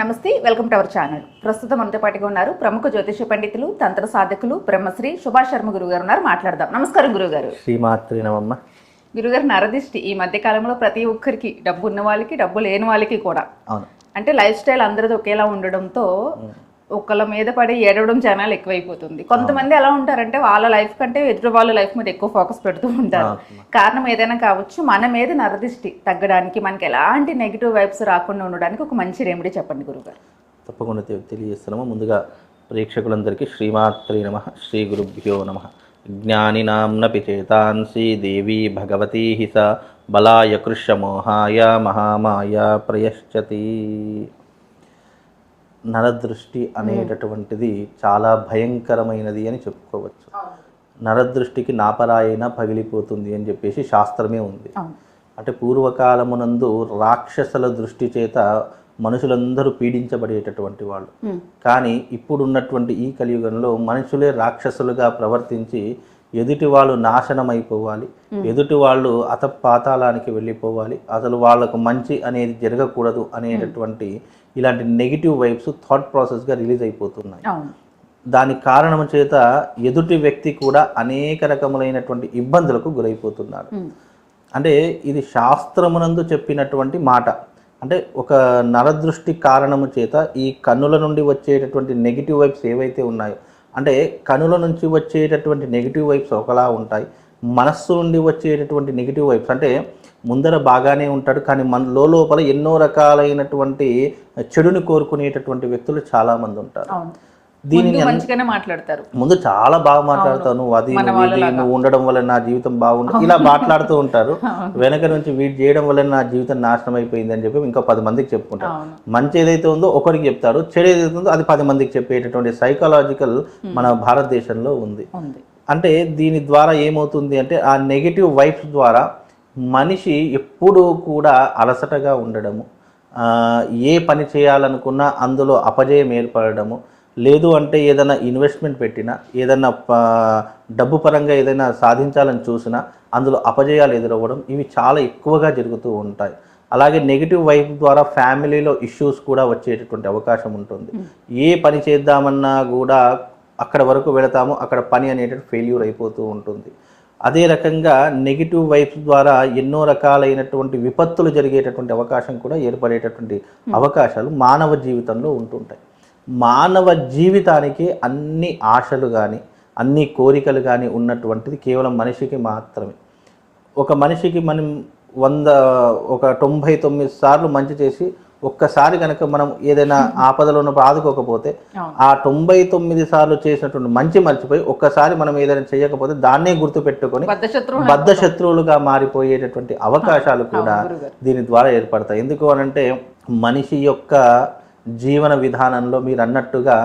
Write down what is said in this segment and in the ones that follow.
నమస్తే welcome to our channel. ప్రస్తుతం మనతో పాటుగా ఉన్నారు ప్రముఖ జ్యోతిష పండితులు తంత్ర సాధకులు బ్రహ్మశ్రీ సుభాష్ శర్మ గురువు గారు ఉన్నారు. మాట్లాడదాం. నమస్కారం గురుగారు. శ్రీమాత్రి నమమ్మ. గురుగారు నరదిష్టి ఈ మధ్య కాలంలో ప్రతి ఒక్కరికి డబ్బు ఉన్న వాళ్ళకి డబ్బు లేని వాళ్ళకి కూడా. అంటే లైఫ్ స్టైల్ అందరిది ఒకేలా ఉండడంతో ఒకళ్ళ మీద పడి ఏడవడం జనాలు ఎక్కువైపోతుంది. కొంతమంది ఎలా ఉంటారంటే వాళ్ళ లైఫ్ కంటే ఎదుటి వాళ్ళ లైఫ్ మీద ఎక్కువ ఫోకస్ పెడుతూ ఉంటారు. కారణం ఏదైనా కావచ్చు మన మీద నరదిష్టి తగ్గడానికి మనకి ఎలాంటి నెగిటివ్ వైబ్స్ రాకుండా ఉండడానికి ఒక మంచి రెమెడీ చెప్పండి గురుగారు. తప్పకుండా తెలియజేస్తున్నాము. ముందుగా ప్రేక్షకులందరికీ శ్రీమాత్రి నమ శ్రీ గురుభ్యో నమ. జ్ఞానినాంనపి చేతాంసి దేవి భగవతీ హిస బలాయ కృష్యమోహాయ మహామాయ ప్రయశ్చతి. నరదృష్టి అనేటటువంటిది చాలా భయంకరమైనది అని చెప్పుకోవచ్చు. నరదృష్టికి నాపరాయన పగిలిపోతుంది అని చెప్పేసి శాస్త్రమే ఉంది. అంటే పూర్వకాలమునందు రాక్షసుల దృష్టి చేత మనుషులందరూ పీడించబడేటటువంటి వాళ్ళు. కానీ ఇప్పుడున్నటువంటి ఈ కలియుగంలో మనుషులే రాక్షసులుగా ప్రవర్తించి ఎదుటి వాళ్ళు నాశనం అయిపోవాలి ఎదుటి వాళ్ళు అతపాతాళానికి వెళ్ళిపోవాలి. అసలు వాళ్ళకు మంచి అనేది జరగకూడదు అనేటటువంటి ఇలాంటి నెగిటివ్ వైబ్స్ థాట్ ప్రాసెస్గా రిలీజ్ అయిపోతున్నాయి. దాని కారణం చేత ఎదుటి వ్యక్తి కూడా అనేక రకములైనటువంటి ఇబ్బందులకు గురైపోతున్నాడు. అంటే ఇది శాస్త్రమునందు చెప్పినటువంటి మాట. అంటే ఒక నరదృష్టి కారణము చేత ఈ కన్నుల నుండి వచ్చేటటువంటి నెగిటివ్ వైబ్స్ ఏవైతే ఉన్నాయో అంటే కనుల నుంచి వచ్చేటటువంటి నెగిటివ్ వైబ్స్ ఒకలా ఉంటాయి. మనస్సు నుండి వచ్చేటటువంటి నెగిటివ్ వైబ్స్ అంటే ముందర బాగానే ఉంటాడు కానీ మన లోపల ఎన్నో రకాలైనటువంటి చెడుని కోరుకునేటటువంటి వ్యక్తులు చాలామంది ఉంటారు. దీనిని మంచిగానే మాట్లాడతారు. ముందు చాలా బాగా మాట్లాడతావు నువ్వు అది నువ్వు ఉండడం వల్ల నా జీవితం బాగుంది ఇలా మాట్లాడుతూ ఉంటారు. వెనక నుంచి వీటి చేయడం వల్ల నా జీవితం నాశనం అయిపోయింది అని చెప్పి ఇంకా పది మందికి చెప్పుకుంటారు. మంచి ఏదైతే ఉందో ఒకరికి చెప్తారు చెడు ఏదైతే ఉందో అది పది మందికి చెప్పేటటువంటి సైకలాజికల్ మన భారతదేశంలో ఉంది. అంటే దీని ద్వారా ఏమవుతుంది అంటే ఆ నెగిటివ్ వైబ్స్ ద్వారా మనిషి ఎప్పుడూ కూడా అలసటగా ఉండడము ఏ పని చేయాలనుకున్నా అందులో అపజయం ఏర్పడము లేదు అంటే ఏదైనా ఇన్వెస్ట్మెంట్ పెట్టినా ఏదైనా డబ్బు పరంగా ఏదైనా సాధించాలని చూసినా అందులో అపజయాలు ఎదురవ్వడం ఇవి చాలా ఎక్కువగా జరుగుతూ ఉంటాయి. అలాగే నెగిటివ్ వైపు ద్వారా ఫ్యామిలీలో ఇష్యూస్ కూడా వచ్చేటటువంటి అవకాశం ఉంటుంది. ఏ పని చేద్దామన్నా కూడా అక్కడ వరకు వెళతాము అక్కడ పని అనేటువంటి ఫెయిల్యూర్ అయిపోతూ ఉంటుంది. అదే రకంగా నెగిటివ్ వైబ్స్ ద్వారా ఎన్నో రకాలైనటువంటి విపత్తులు జరిగేటటువంటి అవకాశం కూడా ఏర్పడేటటువంటి అవకాశాలు మానవ జీవితంలో ఉంటుంటాయి. మానవ జీవితానికి అన్ని ఆశలు కానీ అన్ని కోరికలు కానీ ఉన్నటువంటిది కేవలం మనిషికి మాత్రమే. ఒక మనిషికి మనం వంద ఒక తొంభై తొమ్మిది సార్లు మంచి చేసి ఒక్కసారి కనుక మనం ఏదైనా ఆపదలో ఉన్నప్పుడు ఆదుకోకపోతే. ఆ తొంభై తొమ్మిది సార్లు చేసినటువంటి మంచి మర్చిపోయి ఒక్కసారి మనం ఏదైనా చేయకపోతే దాన్నే గుర్తు పెట్టుకొని బద్ధ శత్రువు బద్ధ శత్రువులుగా మారిపోయేటటువంటి అవకాశాలు కూడా దీని ద్వారా ఏర్పడతాయి. ఎందుకు అనంటే మనిషి యొక్క జీవన విధానంలో మీరు అన్నట్టుగా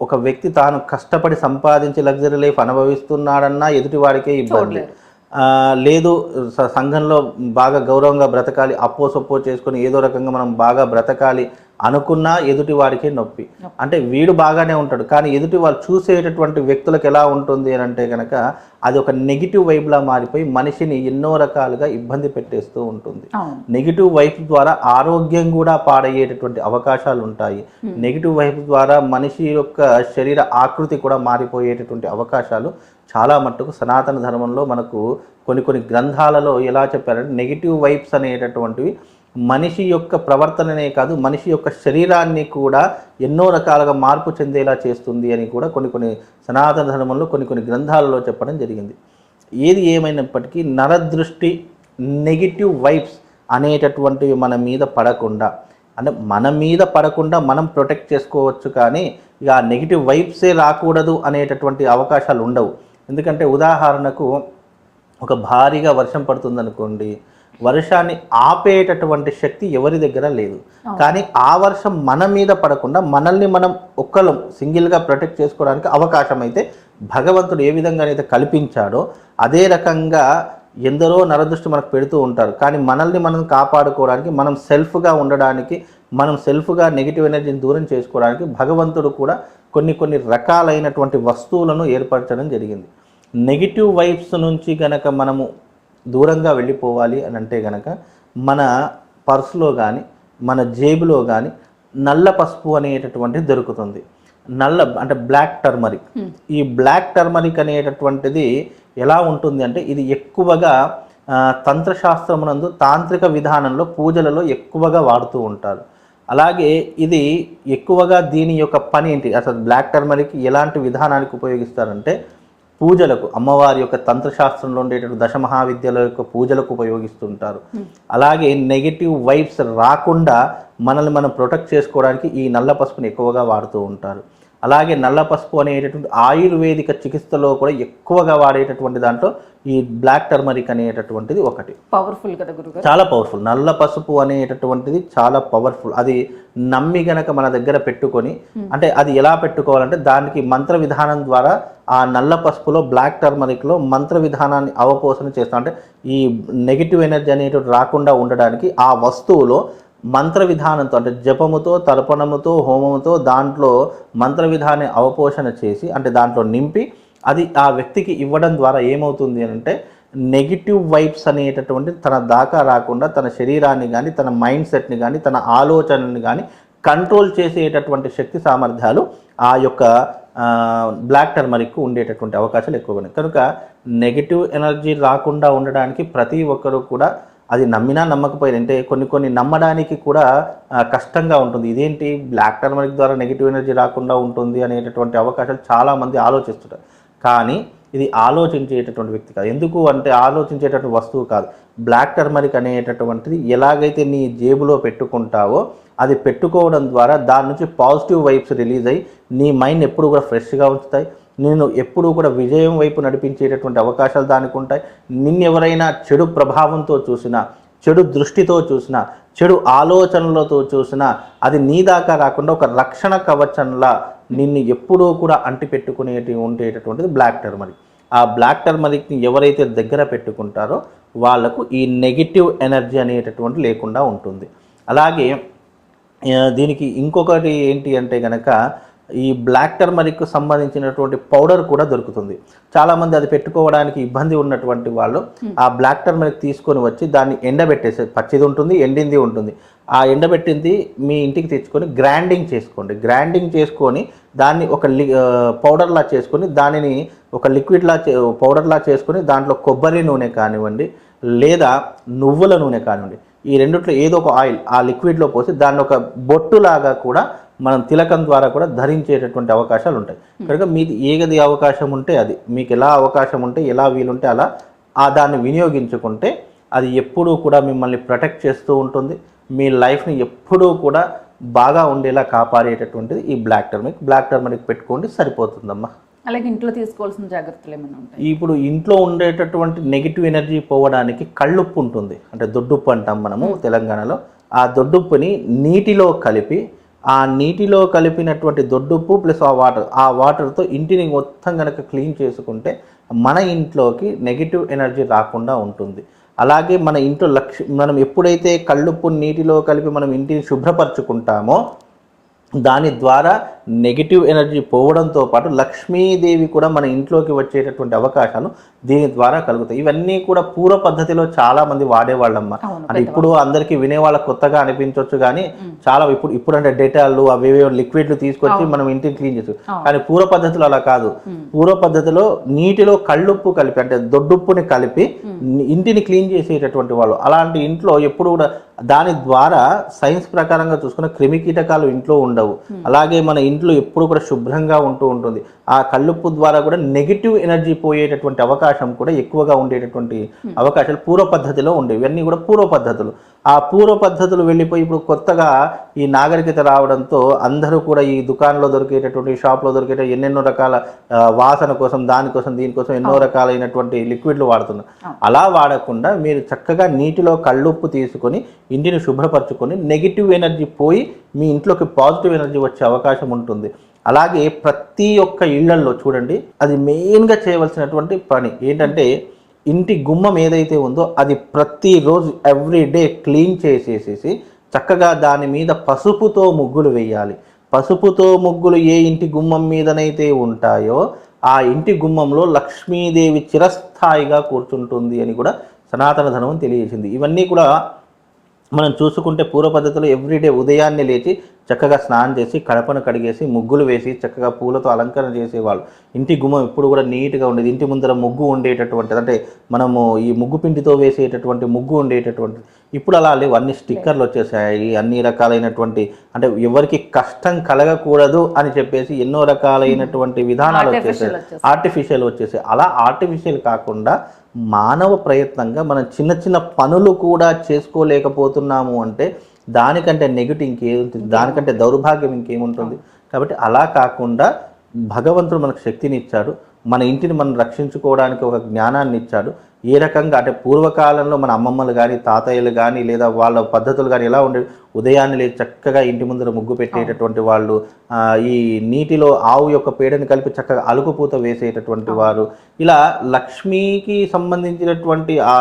ఒక వ్యక్తి తాను కష్టపడి సంపాదించి లగ్జరీ లైఫ్ అనుభవిస్తున్నాడన్నా ఎదుటివాడికే ఇబ్బంది. లేదు స- సంఘంలో బాగా గౌరవంగా బ్రతకాలి అప్పో సొప్పో చేసుకొని ఏదో రకంగా మనం బాగా బ్రతకాలి అనుకున్నా ఎదుటి వాడికే నొప్పి. అంటే వీడు బాగానే ఉంటాడు కానీ ఎదుటి వాళ్ళు చూసేటటువంటి వ్యక్తులకు ఎలా ఉంటుంది అని అంటే కనుక అది ఒక నెగిటివ్ వైబ్లా మారిపోయి మనిషిని ఎన్నో రకాలుగా ఇబ్బంది పెట్టేస్తూ ఉంటుంది. నెగిటివ్ వైపు ద్వారా ఆరోగ్యం కూడా పాడయ్యేటటువంటి అవకాశాలు ఉంటాయి. నెగిటివ్ వైపు ద్వారా మనిషి యొక్క శరీర ఆకృతి కూడా మారిపోయేటటువంటి అవకాశాలు చాలా మట్టుకు సనాతన ధర్మంలో మనకు కొన్ని కొన్ని గ్రంథాలలో ఎలా చెప్పారంటే నెగిటివ్ వైబ్స్ అనేటటువంటివి మనిషి యొక్క ప్రవర్తననే కాదు మనిషి యొక్క శరీరాన్ని కూడా ఎన్నో రకాలుగా మార్పు చెందేలా చేస్తుంది అని కూడా కొన్ని కొన్ని సనాతన ధర్మంలో కొన్ని కొన్ని గ్రంథాలలో చెప్పడం జరిగింది. ఏది ఏమైనప్పటికీ నరదృష్టి నెగిటివ్ వైబ్స్ అనేటటువంటివి మన మీద పడకుండా అంటే మన మీద పడకుండా మనం ప్రొటెక్ట్ చేసుకోవచ్చు కానీ ఇక ఆ నెగిటివ్ వైబ్సే రాకూడదు అనేటటువంటి అవకాశాలు ఉండవు. ఎందుకంటే ఉదాహరణకు ఒక భారీగా వర్షం పడుతుందనుకోండి వర్షాన్ని ఆపేటటువంటి శక్తి ఎవరి దగ్గర లేదు. కానీ ఆ వర్షం మన మీద పడకుండా మనల్ని మనం ఒక్కలం సింగిల్గా ప్రొటెక్ట్ చేసుకోవడానికి అవకాశం అయితే భగవంతుడు ఏ విధంగా అయితే కల్పించాడో అదే రకంగా ఎందరో నరదృష్టి మనకు పెడుతూ ఉంటారు. కానీ మనల్ని మనం కాపాడుకోవడానికి మనం సెల్ఫ్గా ఉండడానికి మనం సెల్ఫ్గా నెగిటివ్ ఎనర్జీని దూరం చేసుకోవడానికి భగవంతుడు కూడా కొన్ని కొన్ని రకాలైనటువంటి వస్తువులను ఏర్పరచడం జరిగింది. నెగిటివ్ వైబ్స్ నుంచి గనక మనము దూరంగా వెళ్ళిపోవాలి అని అంటే గనక మన పర్సులో కానీ మన జేబులో కానీ నల్ల పసుపు అనేటటువంటిది దొరుకుతుంది. నల్ల అంటే బ్లాక్ టర్మరిక్. ఈ బ్లాక్ టర్మరిక్ అనేటటువంటిది ఎలా ఉంటుంది అంటే ఇది ఎక్కువగా తంత్రశాస్త్రమునందు తాంత్రిక విధానంలో పూజలలో ఎక్కువగా వాడుతూ ఉంటారు. అలాగే ఇది ఎక్కువగా దీని యొక్క పని ఏంటి? అసలు బ్లాక్ టర్మరిక్ ఎలాంటి విధానానికి ఉపయోగిస్తారంటే పూజలకు అమ్మవారి యొక్క తంత్రశాస్త్రంలో ఉండేటువంటి దశ మహావిద్యల యొక్క పూజలకు ఉపయోగిస్తుంటారు. అలాగే నెగిటివ్ వైబ్స్ రాకుండా మనల్ని మనం ప్రొటెక్ట్ చేసుకోవడానికి ఈ నల్ల పసుపుని ఎక్కువగా వాడుతూ ఉంటారు. అలాగే నల్ల పసుపు అనేటటువంటి ఆయుర్వేదిక చికిత్సలో కూడా ఎక్కువగా వాడేటటువంటి దాంట్లో ఈ బ్లాక్ టర్మరిక్ అనేటటువంటిది ఒకటి. పవర్ఫుల్ కదా చాలా పవర్ఫుల్ నల్ల పసుపు అనేటటువంటిది చాలా పవర్ఫుల్ అది నమ్మి గనక మన దగ్గర పెట్టుకొని అంటే అది ఎలా పెట్టుకోవాలంటే దానికి మంత్ర విధానం ద్వారా ఆ నల్ల పసుపులో బ్లాక్ టర్మరిక్లో మంత్ర విధానాన్ని అవపోసన చేస్తాం. అంటే ఈ నెగిటివ్ ఎనర్జీ అనేటువంటి రాకుండా ఉండడానికి ఆ వస్తువులో మంత్ర విధానంతో అంటే జపముతో తర్పణముతో హోమముతో దాంట్లో మంత్ర విధాన్ని అవపోషణ చేసి అంటే దాంట్లో నింపి అది ఆ వ్యక్తికి ఇవ్వడం ద్వారా ఏమవుతుంది అని అంటే నెగిటివ్ వైబ్స్ అనేటటువంటి తన దాకా రాకుండా తన శరీరాన్ని కానీ తన మైండ్ సెట్ని కానీ తన ఆలోచనని కానీ కంట్రోల్ చేసేటటువంటి శక్తి సామర్థ్యాలు ఆ యొక్క బ్లాక్ టర్మరిక్ ఉండేటటువంటి అవకాశాలు ఎక్కువగా ఉన్నాయి. కనుక నెగిటివ్ ఎనర్జీ రాకుండా ఉండడానికి ప్రతి ఒక్కరూ కూడా అది నమ్మినా నమ్మకపోయినా అంటే కొన్ని కొన్ని నమ్మడానికి కూడా కష్టంగా ఉంటుంది. ఇదేంటి? బ్లాక్ టర్మరిక్ ద్వారా నెగిటివ్ ఎనర్జీ రాకుండా ఉంటుంది అనేటటువంటి అవకాశాలు చాలామంది ఆలోచిస్తుంటారు. కానీ ఇది ఆలోచించేటటువంటి వ్యక్తి కాదు. ఎందుకు అంటే ఆలోచించేటటువంటి వస్తువు కాదు. బ్లాక్ టర్మరిక్ అనేటటువంటిది ఎలాగైతే నీ జేబులో పెట్టుకుంటావో అది పెట్టుకోవడం ద్వారా దాని నుంచి పాజిటివ్ వైబ్స్ రిలీజ్ అయ్యి నీ మైండ్ ఎప్పుడు కూడా ఫ్రెష్గా ఉంచుతాయి. నేను ఎప్పుడూ కూడా విజయం వైపు నడిపించేటటువంటి అవకాశాలు దానికి ఉంటాయి నిన్ను ఎవరైనా చెడు ప్రభావంతో చూసినా చెడు దృష్టితో చూసినా చెడు ఆలోచనలతో చూసినా అది నీ దాకా రాకుండా ఒక రక్షణ కవచంలా నిన్ను ఎప్పుడూ కూడా అంటిపెట్టుకునే ఉండేటటువంటిది బ్లాక్ టర్మరిక్. ఆ బ్లాక్ టర్మరిక్ని ఎవరైతే దగ్గర పెట్టుకుంటారో వాళ్ళకు ఈ నెగిటివ్ ఎనర్జీ అనేటటువంటి లేకుండా ఉంటుంది. అలాగే దీనికి ఇంకొకటి ఏంటి అంటే కనుక ఈ బ్లాక్ టర్మరిక్ సంబంధించినటువంటి పౌడర్ కూడా దొరుకుతుంది. చాలామంది అది పెట్టుకోవడానికి ఇబ్బంది ఉన్నటువంటి వాళ్ళు ఆ బ్లాక్ టర్మరిక్ తీసుకొని వచ్చి దాన్ని ఎండబెట్టేసి పచ్చిది ఉంటుంది ఎండింది ఉంటుంది. ఆ ఎండబెట్టింది మీ ఇంటికి తెచ్చుకొని గ్రైండింగ్ చేసుకోండి. గ్రైండింగ్ చేసుకొని దాన్ని ఒక లి పౌడర్లా చేసుకొని దానిని ఒక లిక్విడ్లా చే పౌడర్లా చేసుకొని దాంట్లో కొబ్బరి నూనె కానివ్వండి లేదా నువ్వుల నూనె కానివ్వండి ఈ రెండిట్లో ఏదో ఒక ఆయిల్ ఆ లిక్విడ్లో పోసి దాన్ని ఒక బొట్టులాగా కూడా మనం తిలకం ద్వారా కూడా ధరించేటటువంటి అవకాశాలు ఉంటాయి. కనుక మీది ఏగది అవకాశం ఉంటే అది మీకు ఎలా అవకాశం ఉంటే ఎలా వీలుంటే అలా ఆ దాన్ని వినియోగించుకుంటే అది ఎప్పుడూ కూడా మిమ్మల్ని ప్రొటెక్ట్ చేస్తూ ఉంటుంది. మీ లైఫ్ని ఎప్పుడూ కూడా బాగా ఉండేలా కాపాడేటటువంటిది ఈ బ్లాక్ టర్మరిక్. బ్లాక్ టర్మరిక్ పెట్టుకోండి సరిపోతుందమ్మా. అలాగే ఇంట్లో తీసుకోవాల్సిన జాగ్రత్తలు ఏమైనా ఉంటాయి? ఇప్పుడు ఇంట్లో ఉండేటటువంటి నెగిటివ్ ఎనర్జీ పోవడానికి కళ్ళుప్పు ఉంటుంది. అంటే దొడ్డుప్పు అంటాం మనము తెలంగాణలో. ఆ దొడ్డుప్పుని నీటిలో కలిపి ఆ నీటిలో కలిపినటువంటి దొడ్డుప్పు ప్లస్ ఆ వాటర్ ఆ వాటర్తో ఇంటిని మొత్తం కనుక క్లీన్ చేసుకుంటే మన ఇంట్లోకి నెగిటివ్ ఎనర్జీ రాకుండా ఉంటుంది. అలాగే మన ఇంట్లో లక్ష మనం ఎప్పుడైతే కళ్ళుప్పు నీటిలో కలిపి మనం ఇంటిని శుభ్రపరచుకుంటామో దాని ద్వారా నెగిటివ్ ఎనర్జీ పోవడంతో పాటు లక్ష్మీదేవి కూడా మన ఇంట్లోకి వచ్చేటటువంటి అవకాశాలు దీని ద్వారా కలుగుతాయి. ఇవన్నీ కూడా పూర్వ పద్ధతిలో చాలా మంది వాడేవాళ్ళమ్మ. అంటే ఇప్పుడు అందరికీ వినేవాళ్ళ కొత్తగా అనిపించవచ్చు కానీ చాలా ఇప్పుడు ఇప్పుడు అంటే డేటాలు అవి లిక్విడ్లు తీసుకొచ్చి మనం ఇంటిని క్లీన్ చేసు కానీ పూర్వ పద్ధతిలో అలా కాదు. పూర్వ పద్ధతిలో నీటిలో కళ్ళుప్పు కలిపి అంటే దొడ్డుప్పుని కలిపి ఇంటిని క్లీన్ చేసేటటువంటి వాళ్ళు. అలాంటి ఇంట్లో ఎప్పుడు కూడా దాని ద్వారా సైన్స్ ప్రకారంగా చూసుకున్న క్రిమి కీటకాలు ఇంట్లో ఉండవు. అలాగే మన ఇంట్లో ఎప్పుడు కూడా శుభ్రంగా ఉంటూ ఉంటుంది. ఆ కళ్ళుప్పు ద్వారా కూడా నెగిటివ్ ఎనర్జీ పోయేటటువంటి అవకాశం కూడా ఎక్కువగా ఉండేటటువంటి అవకాశాలు పూర్వ పద్ధతిలో ఉండేవి. ఇవన్నీ కూడా పూర్వ పద్ధతులు. ఆ పూర్వ పద్ధతులు వెళ్ళిపోయి ఇప్పుడు కొత్తగా ఈ నాగరికత రావడంతో అందరూ కూడా ఈ దుకాణంలో దొరికేటటువంటి షాప్లో దొరికేట ఎన్నెన్నో రకాల వాసన కోసం దానికోసం దీనికోసం ఎన్నో రకాలైనటువంటి లిక్విడ్లు వాడుతున్నారు. అలా వాడకుండా మీరు చక్కగా నీటిలో కళ్ళుప్పు తీసుకొని ఇంటిని శుభ్రపరచుకొని నెగిటివ్ ఎనర్జీ పోయి మీ ఇంట్లోకి పాజిటివ్ ఎనర్జీ వచ్చే అవకాశం ఉంటుంది. అలాగే ప్రతి ఒక్క ఇళ్ళల్లో చూడండి అది మెయిన్గా చేయవలసినటువంటి పని ఏంటంటే ఇంటి గుమ్మం ఏదైతే ఉందో అది ప్రతిరోజు ఎవ్రీ డే క్లీన్ చేసేసేసి చక్కగా దాని మీద పసుపుతో ముగ్గులు వేయాలి. పసుపుతో ముగ్గులు ఏ ఇంటి గుమ్మం మీదనైతే ఉంటాయో ఆ ఇంటి గుమ్మంలో లక్ష్మీదేవి చిరస్థాయిగా కూర్చుంటుంది అని కూడా సనాతన ధర్మం తెలియజేసింది. ఇవన్నీ కూడా మనం చూసుకుంటే పూర్వ పద్ధతిలో ఎవ్రీడే ఉదయాన్నే లేచి చక్కగా స్నానం చేసి కడపను కడిగేసి ముగ్గులు వేసి చక్కగా పూలతో అలంకరణ చేసేవాళ్ళు. ఇంటి గుమ్మం ఎప్పుడు కూడా నీట్గా ఉండేది. ఇంటి ముందర ముగ్గు ఉండేటటువంటిది. అంటే మనము ఈ ముగ్గు పిండితో వేసేటటువంటి ముగ్గు ఉండేటటువంటిది. ఇప్పుడు అలా లేవు. అన్ని స్టిక్కర్లు వచ్చేసాయి. అన్ని రకాలైనటువంటి అంటే ఎవరికి కష్టం కలగకూడదు అని చెప్పేసి ఎన్నో రకాలైనటువంటి విధానాలు వచ్చేసాయి. వచ్చేసాయి. ఆర్టిఫిషియల్ వచ్చేసి అలా ఆర్టిఫిషియల్ కాకుండా మానవ ప్రయత్నంగా మనం చిన్న చిన్న పనులు కూడా చేసుకోలేకపోతున్నాము అంటే దానికంటే నెగిటివ్ ఇంకేముంటుంది? దానికంటే దౌర్భాగ్యం ఇంకేముంటుంది? కాబట్టి అలా కాకుండా భగవంతుడు మనకు శక్తిని ఇచ్చాడు మన ఇంటిని మనం రక్షించుకోవడానికి ఒక జ్ఞానాన్ని ఇచ్చాడు. ఏ రకంగా అంటే పూర్వకాలంలో మన అమ్మమ్మలు కానీ తాతయ్యలు కానీ లేదా వాళ్ళ పద్ధతులు కానీ ఎలా ఉండేవి ఉదయాన్నే లేచి చక్కగా ఇంటి ముందర ముగ్గు పెట్టేటటువంటి వాళ్ళు ఈ నీటిలో ఆవు యొక్క పేడని కలిపి చక్కగా అలుకుపూత వేసేటటువంటి వారు. ఇలా లక్ష్మికి సంబంధించినటువంటి ఆ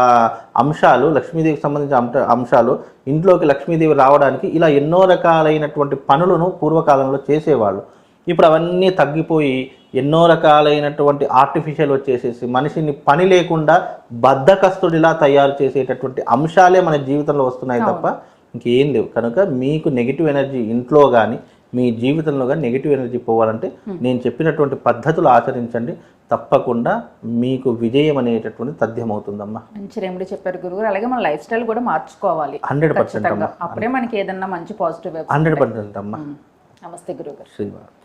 అంశాలు లక్ష్మీదేవికి సంబంధించిన అంశ అంశాలు ఇంట్లోకి లక్ష్మీదేవి రావడానికి ఇలా ఎన్నో రకాలైనటువంటి పనులను పూర్వకాలంలో చేసేవాళ్ళు. ఇప్పుడు అవన్నీ తగ్గిపోయి ఎన్నో రకాలైనటువంటి ఆర్టిఫిషియల్ వచ్చేసేసి మనిషిని పని లేకుండా బద్ధకస్తుడిలా తయారు చేసేటటువంటి అంశాలే మన జీవితంలో వస్తున్నాయి తప్ప ఇంకేం లేవు. కనుక మీకు నెగిటివ్ ఎనర్జీ ఇంట్లో కానీ మీ జీవితంలో కానీ నెగిటివ్ ఎనర్జీ పోవాలంటే నేను చెప్పినటువంటి పద్ధతులు ఆచరించండి. తప్పకుండా మీకు విజయం అనేటటువంటి తథ్యమవుతుందమ్మా మంచి రెమెడీ చెప్పారు గురుగారు అలాగే మన లైఫ్ స్టైల్ కూడా మార్చుకోవాలి. హండ్రెడ్ పర్సెంట్ అప్పుడే మనకి ఏదన్నా మంచి పాజిటివ్ హండ్రెడ్ పర్సెంట్ అమ్మా నమస్తే గురుగారు శ్రీవారు